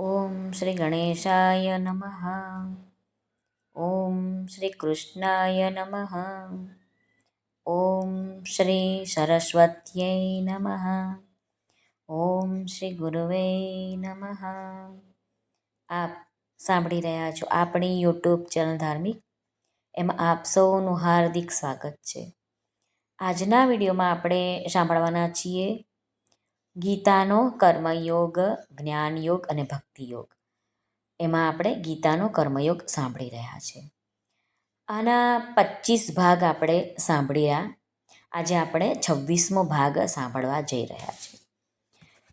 ઓમ શ્રી ગણેશાય નમઃ ઓમ શ્રી કૃષ્ણાય નમઃ ઓમ શ્રી સરસ્વત્યૈ નમઃ ઓમ શ્રી ગુરુવે નમઃ આપ સાંભળી રહ્યા છો આપણી યુટ્યુબ ચેનલ ધાર્મિક. એમાં આપ સૌનું હાર્દિક સ્વાગત છે. આજના વિડીયોમાં આપણે સાંભળવાના છીએ ગીતાનો કર્મયોગ, જ્ઞાનયોગ અને ભક્તિયોગ. એમાં આપણે ગીતાનો કર્મયોગ સાંભળી રહ્યા છે. આના પચીસ ભાગ આપણે સાંભળ્યા. આજે આપણે છવ્વીસમો ભાગ સાંભળવા જઈ રહ્યા છીએ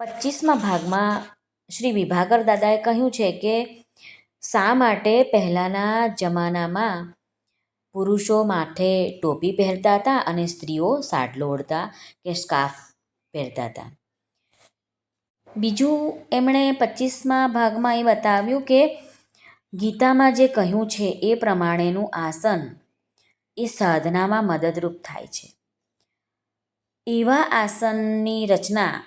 પચીસમા ભાગમાં શ્રી વિભાગર દાદાએ કહ્યું છે કે, શા માટે પહેલાંના જમાનામાં પુરુષો માથે ટોપી પહેરતા હતા અને સ્ત્રીઓ સાડલો ઓઢતા કે સ્કાર્ફ પહેરતા હતા? બીજું એમણે પચીસમા ભાગમાં એ બતાવ્યું કે ગીતામાં જે કહ્યું છે એ પ્રમાણેનું આસન એ સાધનામાં મદદરૂપ થાય છે. એવા આસનની રચના,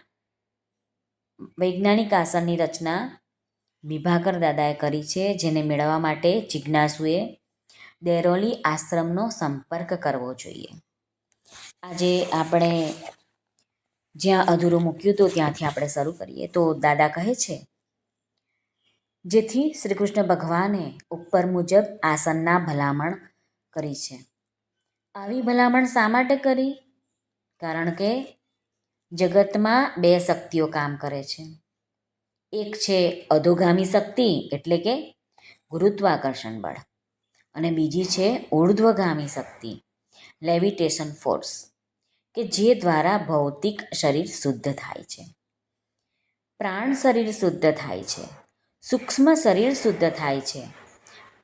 વૈજ્ઞાનિક આસનની રચના વિભાકર દાદાએ કરી છે, જેને મેળવવા માટે જિજ્ઞાસુએ દેરોલી આશ્રમનો સંપર્ક કરવો જોઈએ. આજે આપણે જ્યાં અધૂરું મૂક્યું તો ત્યાંથી આપણે શરૂ કરીએ. તો દાદા કહે છે, જેથી શ્રી કૃષ્ણ ભગવાને ઉપર મુજબ આસનના ભલામણ કરી છે. આવી ભલામણ શા માટે કરી? કારણ કે જગતમાં બે શક્તિઓ કામ કરે છે. એક છે અધોગામી શક્તિ, એટલે કે ગુરુત્વાકર્ષણ બળ. અને બીજી છે ઉર્ધ્વગામી શક્તિ લેવિટેશન ફોર્સ કે જે દ્વારા ભૌતિક શરીર શુદ્ધ થાય છે. પ્રાણ શરીર શુદ્ધ થાય છે. સૂક્ષ્મ શરીર શુદ્ધ થાય છે.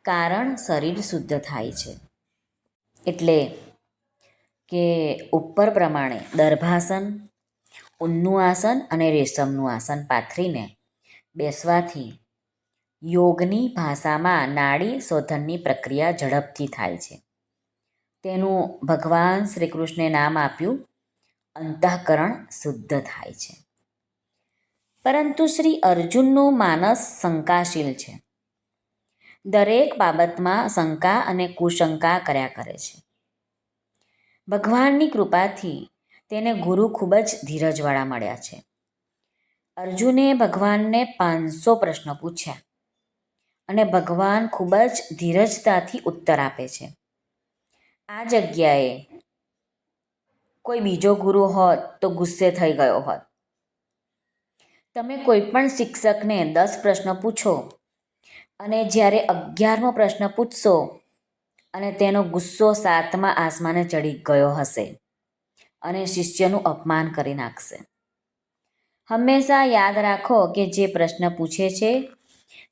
કારણ શરીર શુદ્ધ થાય છે. એટલે કે ઉપર પ્રમાણે દર્ભાસન, ઊનનું આસન અને રેશમનું આસન પાથરીને બેસવાથી યોગની ભાષામાં નાડી શોધનની પ્રક્રિયા ઝડપથી થાય છે. તેનું ભગવાન શ્રી કૃષ્ણે નામ આપ્યું. અંતઃકરણ શુદ્ધ થાય છે. પરંતુ શ્રી અર્જુનનું માનસ શંકાશીલ છે. દરેક બાબતમાં શંકા અને કુશંકા કર્યા કરે છે. ભગવાનની કૃપાથી તેને ગુરુ ખૂબ જ ધીરજવાળા મળ્યા છે. અર્જુને ભગવાનને પાંચસો પ્રશ્નો પૂછ્યા અને ભગવાન ખૂબ જ ધીરજતાથી ઉત્તર આપે છે. આ જગ્યાએ કોઈ બીજો ગુરુ હોત તો ગુસ્સે થઈ ગયો હોત. તમે કોઈ પણ શિક્ષકને દસ પ્રશ્ન પૂછો અને જ્યારે અગિયારમો પ્રશ્ન પૂછશો અને તેનો ગુસ્સો સાતમા આસમાને ચડી ગયો હશે અને શિષ્યનું અપમાન કરી નાખશે. હંમેશા યાદ રાખો કે જે પ્રશ્ન પૂછે છે,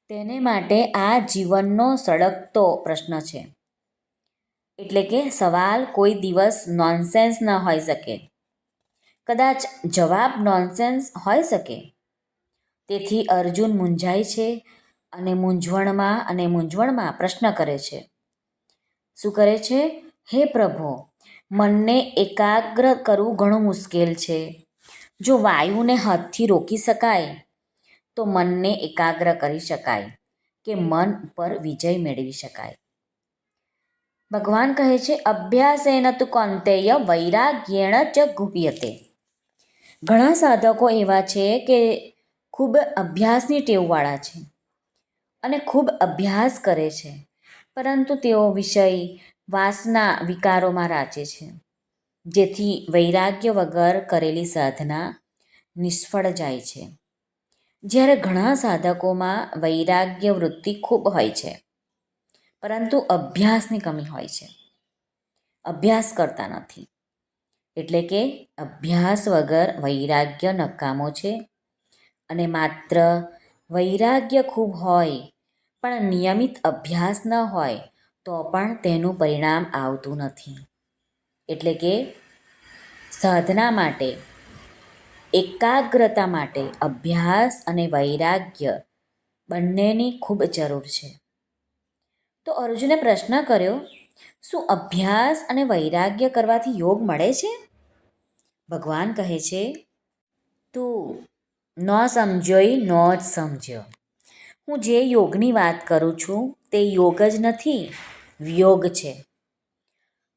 તેને માટે આ જીવનનો સળગતો પ્રશ્ન છે. એટલે કે સવાલ કોઈ દિવસ નોનસેન્સ ન હોઈ શકે. કદાચ જવાબ નોનસેન્સ હોઈ શકે. તેથી અર્જુન મૂંઝાય છે અને મૂંઝવણમાં અને મૂંઝવણમાં પ્રશ્ન કરે છે. શું કરે છે? હે પ્રભુ, મનને એકાગ્ર કરવું ઘણું મુશ્કેલ છે. જો વાયુને હાથથી રોકી શકાય, તો મનને એકાગ્ર કરી શકાય કે મન પર વિજય મેળવી શકાય. ભગવાન કહે છે, અભ્યાસેન તુ કંતેય વૈરાગ્યેણ જ ગુપ્યતે ઘણા સાધકો એવા છે કે ખૂબ અભ્યાસની ટેવવાળા છે અને ખૂબ અભ્યાસ કરે છે, પરંતુ તેઓ વિષય વાસના વિકારોમાં રાચે છે, જેથી વૈરાગ્ય વગર કરેલી સાધના નિષ્ફળ જાય છે. જ્યારે ઘણા સાધકોમાં વૈરાગ્ય વૃત્તિ ખૂબ હોય છે પરંતુ અભ્યાસની કમી હોય છે. અભ્યાસ કરતા નથી. એટલે કે અભ્યાસ વગર વૈરાગ્ય નકામો છે. અને માત્ર વૈરાગ્ય ખૂબ હોય, પણ નિયમિત અભ્યાસ ન હોય, તો પણ તેનું પરિણામ આવતું નથી. એટલે કે સાધના માટે, એકાગ્રતા માટે અભ્યાસ અને વૈરાગ્ય બંનેની ખૂબ જરૂર છે. તો અર્જુને પ્રશ્ન કર્યો, શું અભ્યાસ અને વૈરાગ્ય કરવાથી યોગ મળે છે? ભગવાન કહે છે, તું ન સમજોય ન જ સમજ્યો. હું જે યોગની વાત કરું છું, તે યોગ જ નથી, વિયોગ છે.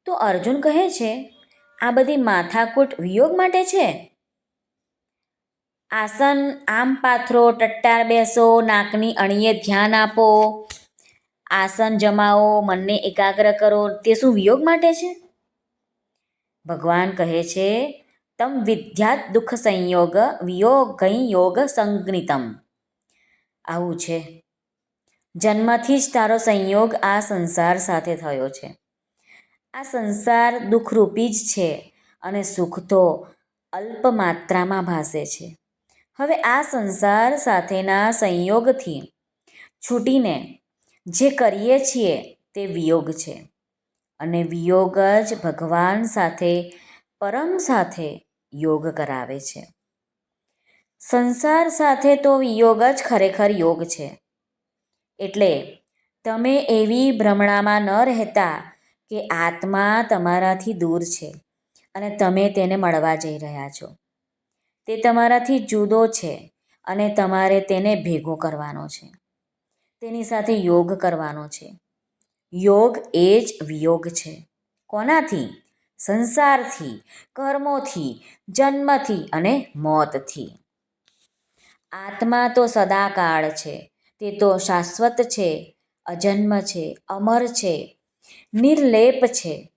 તો અર્જુન કહે છે, આ બધી માથાકૂટ વિયોગ માટે છે? આસન, આમ પાથરો, ટટ્ટાર બેસો, નાકની અણીએ ધ્યાન આપો આસન જમાવો, મનને એકાગ્ર કરો. તે શું વિયોગ માટે છે? ભગવાન કહે છે, તમ વિદ્યાત દુઃખ સંયોગ, વિયોગ યોગ સંજ્ઞિતમ આવું છે. જન્મથી જ તારો સંયોગ આ સંસાર સાથે થયો છે. આ સંસાર દુઃખરૂપી જ છે અને સુખ તો અલ્પ માત્રામાં ભાસે છે. હવે આ સંસાર સાથેના સંયોગથી છૂટીને જે કરીએ છીએ તે વિયોગ છે. અને વિયોગ જ ભગવાન સાથે, પરમ સાથે યોગ કરાવે છે. સંસાર સાથે તો વિયોગ જ ખરેખર યોગ છે. એટલે તમે એવી ભ્રમણામાં ન રહેતા કે આત્મા તમારાથી દૂર છે અને તમે તેને મળવા જઈ રહ્યા છો. તે તમારાથી જુદો છે અને તમારે તેને ભેગો કરવાનો છે. તેની સાથે યોગ કરવાનો છે. યોગ એ જ વિયોગ છે. કોનાથી? સંસારથી, કર્મોથી, જન્મથી અને મોતથી. આત્મા તો સદાકાળ છે. તે તો શાશ્વત છે, અજન્મ છે, અમર છે, નિર્લેપ છે.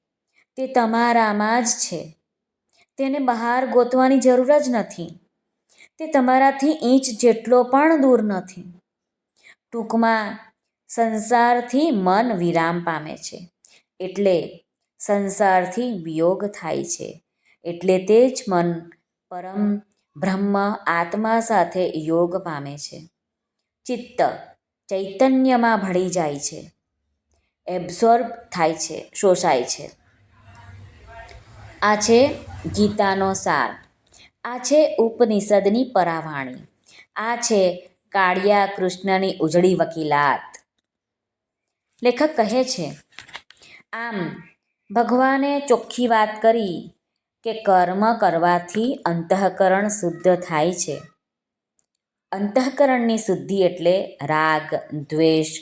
તે તમારામાં જ છે. તેને બહાર ગોતવાની જરૂર જ નથી. તે તમારાથી ઈંચ જેટલો પણ દૂર નથી. ટૂંકમાં સંસારથી મન વિરામ પામે છે. એટલે સંસારથી વિયોગ થાય છે. એટલે તે જ મન પરમ બ્રહ્મ આત્મા સાથે યોગ પામે છે. ચિત્ત ચૈતન્યમાં ભળી જાય છે. એબ્ઝોર્બ થાય છે, શોષાય છે. આ છે ગીતાનો સાર. આ છે ઉપનિષદની પરાવાણી. આ છે કાળિયા કૃષ્ણની ઉજળી વકીલાત. લેખક કહે છે, આમ ભગવાને ચોખ્ખી વાત કરી કે કર્મ કરવાથી અંતઃકરણ શુદ્ધ થાય છે. અંતઃકરણની શુદ્ધિ એટલે રાગ, દ્વેષ,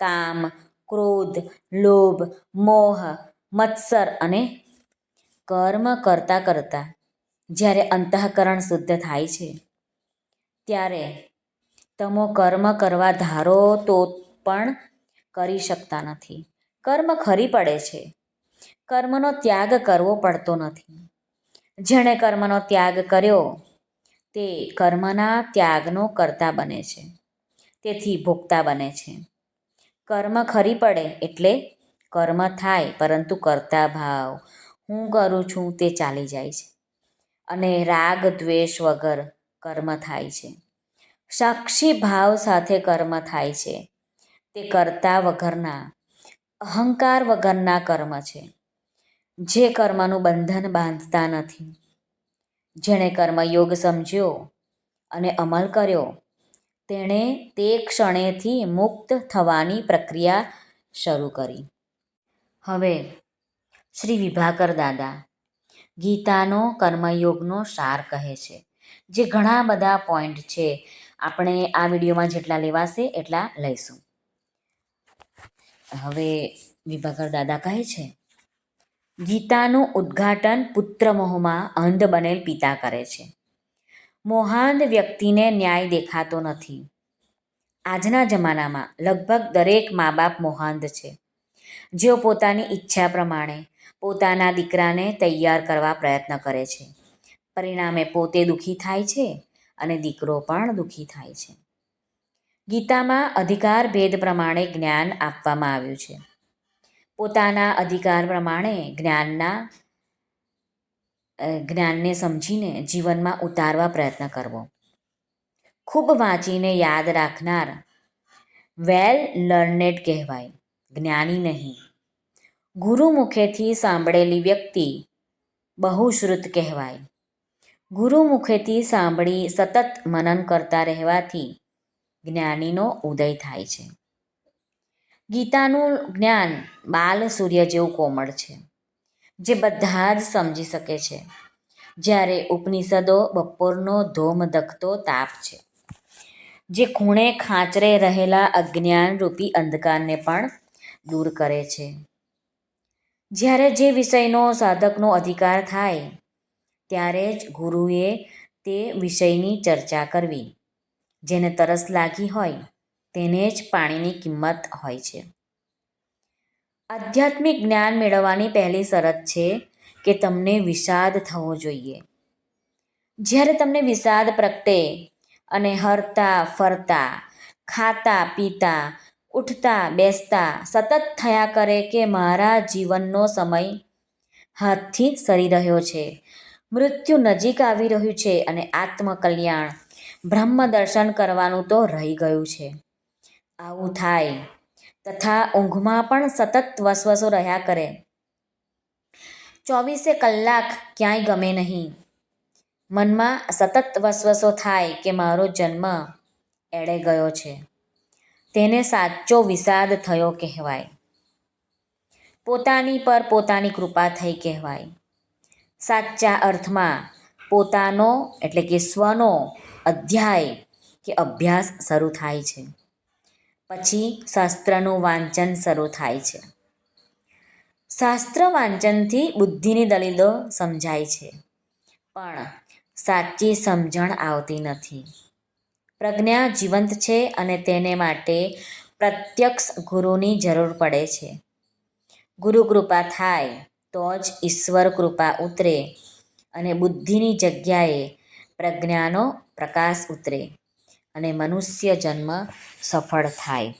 કામ, ક્રોધ, લોભ, મોહ, મત્સર અને કર્મ કરતાં કરતાં જ્યારે અંતઃકરણ શુદ્ધ થાય છે, ત્યારે તમો કર્મ કરવા ધારો તો પણ કરી શકતા નથી. કર્મ ખરી પડે છે. કર્મનો ત્યાગ કરવો પડતો નથી. જેણે કર્મનો ત્યાગ કર્યો, તે કર્મના ત્યાગનો કરતા બને છે. તેથી ભોગતા બને છે. કર્મ ખરી પડે એટલે કર્મ થાય, પરંતુ કરતા ભાવ, હું કરું છું તે ચાલી જાય છે. અને રાગ, દ્વેષ વગર કર્મ થાય છે. સાક્ષી ભાવ સાથે કર્મ થાય છે. તે કરતા વગરના, અહંકાર વગરના કર્મ છે. જે કર્મનું બંધન બાંધતા નથી. જેણે કર્મયોગ સમજ્યો અને અમલ કર્યો, તેણે તે ક્ષણેથી મુક્ત થવાની પ્રક્રિયા શરૂ કરી. હવે, શ્રી વિભાકર દાદા, ગીતાનો કર્મયોગનો સાર કહે છે, જે ઘણા બધા પોઈન્ટ છે આપણે આ વિડીયોમાં જેટલા લેવાશે એટલા લઈશું. હવે વિભાકર દાદા કહે છે, ગીતાનું ઉદ્ઘાટન પુત્ર મોહમાં અંધ બનેલ પિતા કરે છે. મોહાંધ વ્યક્તિને ન્યાય દેખાતો નથી. આજના જમાનામાં લગભગ દરેક મા બાપ મોહાંધ છે. જેઓ પોતાની ઈચ્છા પ્રમાણે પોતાના દીકરાને તૈયાર કરવા પ્રયત્ન કરે છે. પરિણામે પોતે દુઃખી થાય છે. અને દીકરો પણ દુઃખી થાય છે. ગીતામાં અધિકાર ભેદ પ્રમાણે જ્ઞાન આપવામાં આવ્યું છે. પોતાના અધિકાર પ્રમાણે જ્ઞાનના જ્ઞાનને સમજીને જીવનમાં ઉતારવા પ્રયત્ન કરવો. ખૂબ વાંચીને યાદ રાખનાર, વેલ લર્નેડ કહેવાય, જ્ઞાની નહીં. ગુરુ મુખેથી સાંભળેલી વ્યક્તિ બહુશ્રુત કહેવાય. ગુરુ મુખેથી સાંભળી સતત મનન કરતા રહેવાથી જ્ઞાનીનો ઉદય થાય છે. ગીતાનું જ્ઞાન બાલ સૂર્ય જેવું કોમળ છે, જે બધા જ સમજી શકે છે, જ્યારે ઉપનિષદો બપોરનો ધોમ દખતો તાપ છે. જે ખૂણે ખાંચરે રહેલા અજ્ઞાનરૂપી અંધકારને પણ દૂર કરે છે. જ્યારે જે વિષયનો સાધકનો અધિકાર થાય ત્યારે જ ગુરુએ તે વિષયની ચર્ચા કરવી. જેને તરસ લાગી હોય તેને જ પાણીની કિંમત હોય છે. આધ્યાત્મિક જ્ઞાન મેળવવાની પહેલી શરત છે કે તમને વિષાદ થવો જોઈએ. જ્યારે તમને વિષાદ પ્રગટે અને હરતા, ફરતા, ખાતા, પીતા, ઉઠતા, બેસતા સતત થયા કરે કે મારા જીવનનો સમય હાથથી સરી રહ્યો છે મૃત્યુ નજીક આવી રહ્યું છે અને આત્મકલ્યાણ. બ્રહ્મ દર્શન કરવાનું તો રહી ગયું છે. આવું થાય. તથા ઊંઘમાં પણ સતત વસવસો રહ્યા કરે. ચોવીસે કલાક ક્યાંય ગમે નહીં. મનમાં સતત વસવસો થાય કે મારો જન્મ એળે ગયો છે. તેને સાચો વિષાદ થયો કહેવાય. પોતાની પર પોતાની કૃપા થઈ કહેવાય. સાચા અર્થમાં પોતાનો, એટલે કે સ્વનો, અધ્યાય કે અભ્યાસ શરૂ થાય છે. પછી શાસ્ત્રનું વાંચન શરૂ થાય છે. શાસ્ત્ર વાંચનથી બુદ્ધિની દલીલો સમજાય છે. પણ સાચી સમજણ આવતી નથી. પ્રજ્ઞા જીવંત છે અને તેને માટે પ્રત્યક્ષ ગુરુની જરૂર પડે છે. ગુરુ કૃપા થાય તો જ ઈશ્વર કૃપા ઉતરે અને બુદ્ધિની જગ્યાએ પ્રજ્ઞાનો પ્રકાશ ઉતરે અને મનુષ્ય જન્મ સફળ થાય.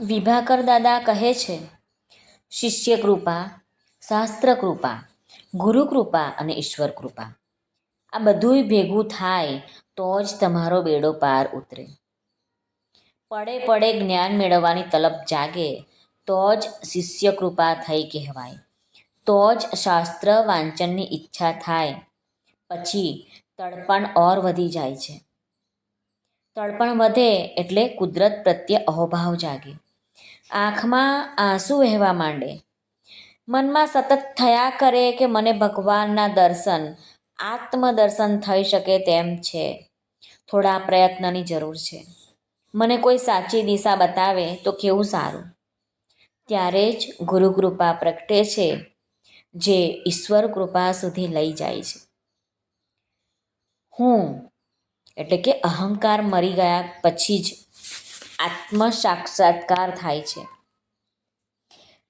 વિભાકર દાદા કહે છે, શિષ્ય કૃપા, શાસ્ત્ર કૃપા, ગુરુ કૃપા અને ઈશ્વર કૃપા. આ બધુંય ભેગું થાય તો જ તમારો બેડો પાર ઉતરે. પડે પડે જ્ઞાન મેળવવાની તલબ જાગે તો જ શિષ્ય કૃપા થઈ કહેવાય. તો જ શાસ્ત્ર વાંચનની ઈચ્છા થાય. પછી તડપણ ઓર વધી જાય છે. તડપણ વધે એટલે કુદરત પ્રત્યે અહોભાવ જાગે. આંખમાં આંસુ વહેવા માંડે. મનમાં સતત થયા કરે કે મને ભગવાનના દર્શન, આત્મદર્શન થઈ શકે તેમ છે. થોડા પ્રયત્નની જરૂર છે. મને કોઈ સાચી દિશા બતાવે તો કેવું સારું? ત્યારે જ ગુરુકૃપા પ્રગટે છે. જે ઈશ્વર કૃપા સુધી લઈ જાય છે. હું એટલે કે અહંકાર મરી ગયા પછી જ આત્મ સાક્ષાત્કાર થાય છે.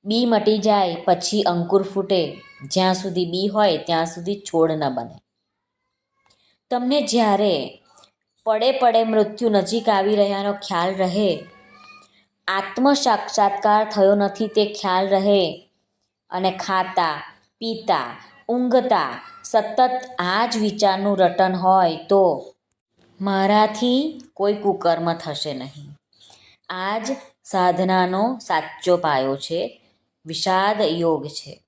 બી મટી જાય પછી અંકુર ફૂટે. જ્યાં સુધી બી હોય ત્યાં સુધી છોડ ન બને. તમને જ્યારે પડે પડે મૃત્યુ નજીક આવી રહ્યાનો ખ્યાલ રહે આત્મ સાક્ષાત્કાર થયો નથી તે ખ્યાલ રહે અને ખાતા, પીતા, ઊંઘતા સતત આ જ વિચારનું રટન હોય તો મારાથી કોઈ કુકર્મ થશે નહીં. આ જ સાધનાનો સાચો પાયો છે, વિષાદ યોગ છે.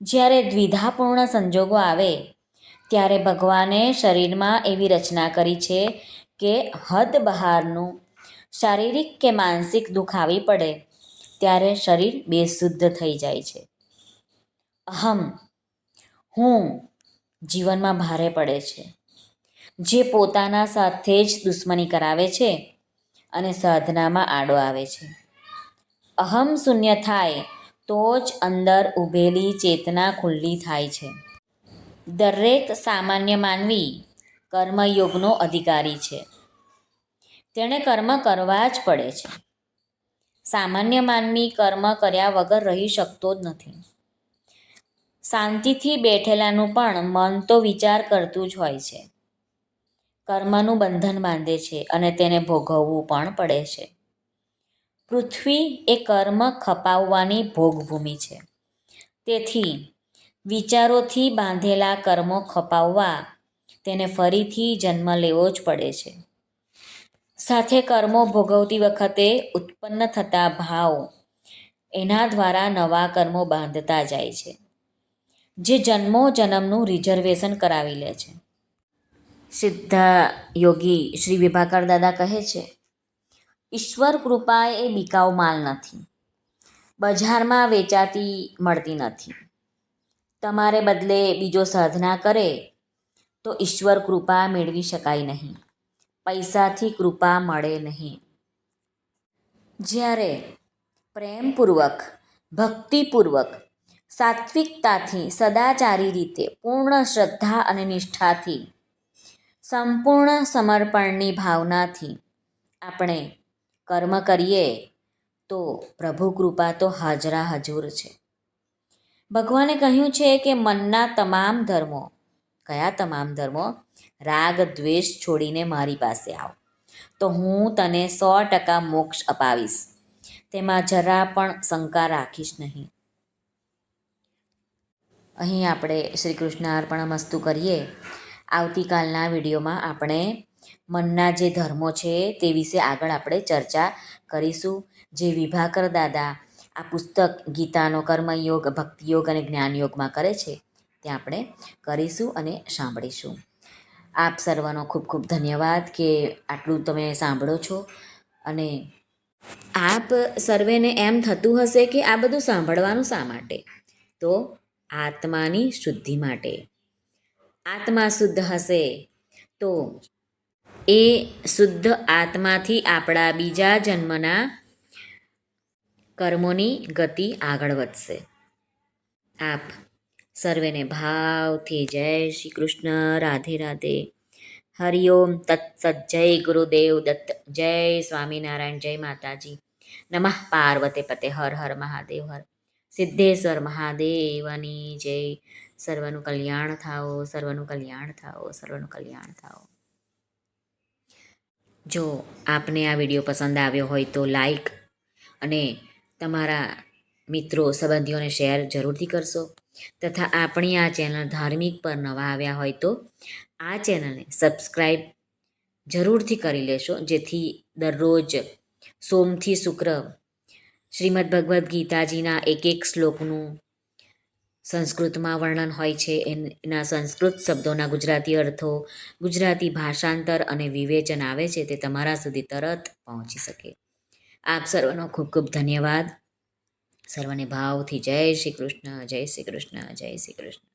જ્યારે દ્વિધાપૂર્ણ સંજોગો આવે, ત્યારે ભગવાને શરીરમાં એવી રચના કરી છે કે હદ બહારનું શારીરિક કે માનસિક દુઃખ આવી પડે. ત્યારે શરીર બેશુદ્ધ થઈ જાય છે. અહમ. હું જીવનમાં ભારે પડે છે. જે પોતાના સાથે જ દુશ્મની કરાવે છે અને સાધનામાં આડો આવે છે. અહમ શૂન્ય થાય તો જ અંદર ઊભેલી ચેતના ખુલ્લી થાય છે. દરેક સામાન્ય માનવી કર્મયોગનો અધિકારી છે. તેણે કર્મ કરવા જ પડે છે. સામાન્ય માનવી કર્મ કર્યા વગર રહી શકતો જ નથી. શાંતિથી બેઠેલાનું પણ મન તો વિચાર કરતું જ હોય છે. કર્મનું બંધન બાંધે છે અને તેને ભોગવવું પણ પડે છે. પૃથ્વી એ કર્મ ખપાવવાની ભોગભૂમિ છે. તેથી, વિચારોથી બાંધેલા કર્મો ખપાવવા તેને ફરીથી જન્મ લેવો જ પડે છે. સાથે કર્મો ભોગવતી વખતે ઉત્પન્ન થતા ભાવ એના દ્વારા નવા કર્મો બાંધતા જાય છે, જે જન્મો જન્મનું રિઝર્વેશન કરાવી લે છે. સિદ્ધા યોગી શ્રી વિભાકર દાદા કહે છે, ઈશ્વર કૃપા એ બિકાઉ માલ નથી, બજારમાં વેચાતી મળતી નથી. તમારે બદલે બીજો સાધના કરે તો ઈશ્વર કૃપા મેળવી શકાય નહીં. પૈસાથી કૃપા મળે નહીં. જ્યારે પ્રેમપૂર્વક, ભક્તિપૂર્વક, સાત્વિકતાથી સદાચારી રીતે, પૂર્ણ શ્રદ્ધા અને નિષ્ઠાથી, સંપૂર્ણ સમર્પણની ભાવનાથી આપણે કર્મ કરીએ, તો પ્રભુ કૃપા તો હાજરા હજુર છે. ભગવાને કહ્યું છે કે મનના તમામ ધર્મો, કયા તમામ ધર્મો? રાગ દ્વેષ છોડીને મારી પાસે આવ. તો હું તને સો ટકા મોક્ષ અપાવીશ. તેમાં જરા પણ શંકા રાખીશ નહીં. અહીં આપણે શ્રી કૃષ્ણ અર્પણમસ્તુ કરીએ. આવતીકાલના વિડીયોમાં આપણે મનના જે ધર્મો છે તે વિશે આગળ આપણે ચર્ચા કરીશું. જે વિભાકર દાદા આ પુસ્તક ગીતાનો કર્મયોગ, ભક્તિયોગ અને જ્ઞાનયોગમાં કરે છે તે આપણે કરીશું અને સાંભળીશું. આપ સર્વનો ખૂબ ખૂબ ધન્યવાદ કે આટલું તમે સાંભળો છો. અને આપ સર્વેને એમ થતું હશે કે આ બધું સાંભળવાનું શા માટે? તો આત્માની શુદ્ધિ માટે. આત્મા શુદ્ધ હશે તો એ શુદ્ધ આત્માથી આપણા બીજા જન્મના કર્મોની ગતિ આગળ વધશે. આપ સર્વેને ભાવથી જય શ્રી કૃષ્ણ રાધે. રાધે હરિઓમ તત્સત જય ગુરુદેવ દત્ત, જય સ્વામિનારાયણ, જય માતાજી. નમઃ પાર્વતે પતે, હર હર મહાદેવ હર. સિદ્ધેશ્વર મહાદેવની જય. સર્વનું કલ્યાણ થાઓ, સર્વનું કલ્યાણ થાઓ, સર્વનું કલ્યાણ થાઓ. જો આપને આ વીડિયો પસંદ આવ્યો હોય તો લાઈક અને તમારા મિત્રો, સંબંધીઓને શેર જરૂરથી કરશો. તથા આપણી આ ચેનલ ધાર્મિક પર નવા આવ્યા હોય તો આ ચેનલને સબસ્ક્રાઈબ જરૂરથી કરી લેશો. જેથી દરરોજ સોમથી શુક્ર શ્રીમદ ભગવદ્ ગીતાજીના એક એક શ્લોકનું સંસ્કૃતમાં વર્ણન હોય છે. એના સંસ્કૃત શબ્દોના ગુજરાતી અર્થો, ગુજરાતી ભાષાંતર અને વિવેચન આવે છે તે તમારા સુધી તરત પહોંચી શકે. આપ સર્વનો ખૂબ ખૂબ ધન્યવાદ. સર્વને ભાવથી જય શ્રી કૃષ્ણ જય શ્રી કૃષ્ણ જય શ્રી કૃષ્ણ.